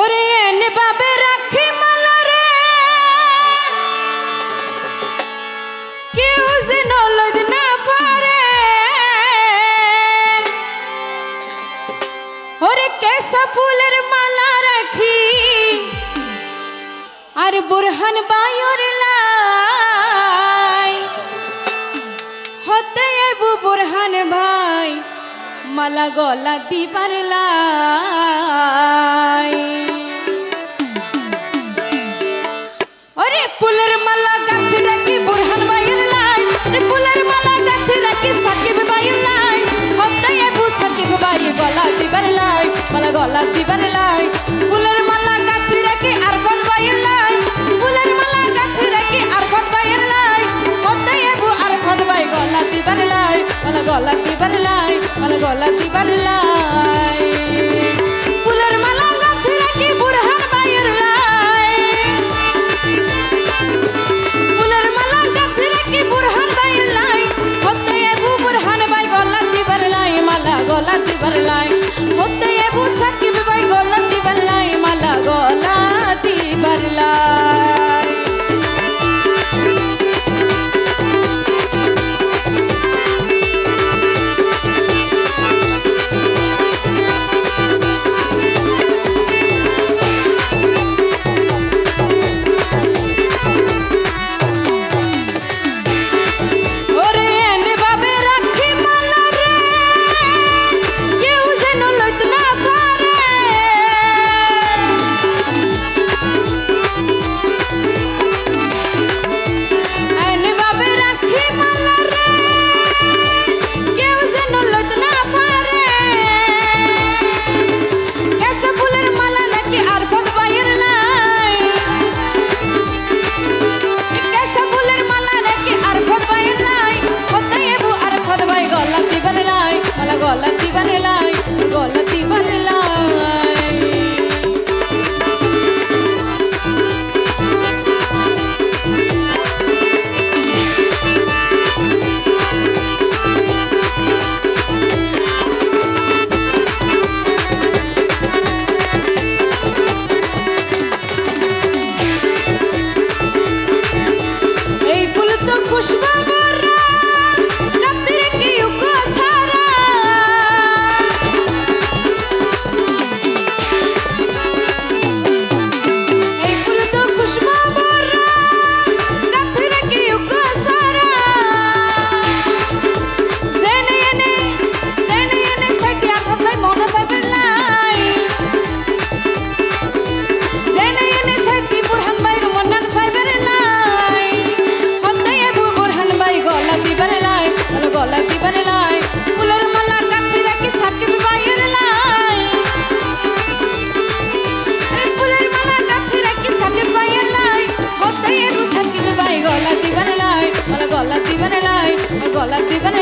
ওরে এন বাবে রাখি মালা কেউ যে নলদ না পারে। ওরে কেসা মালা রাখি, আর বুরহান বায়র লাই। হতে এবু বুরহান ভাই, মালা গলা দিবার লাই। গলা দিবার লাই ফুলের মালা গাঁথি রাখি আর কোন বাইর লাই। ফুলের মালা গাঁথি রাখি আর কোন বাইর লাই কোথায় এবু আর কোন বাই গলা দিবার লাই মানে গলা দিবার os লাগ দিবেন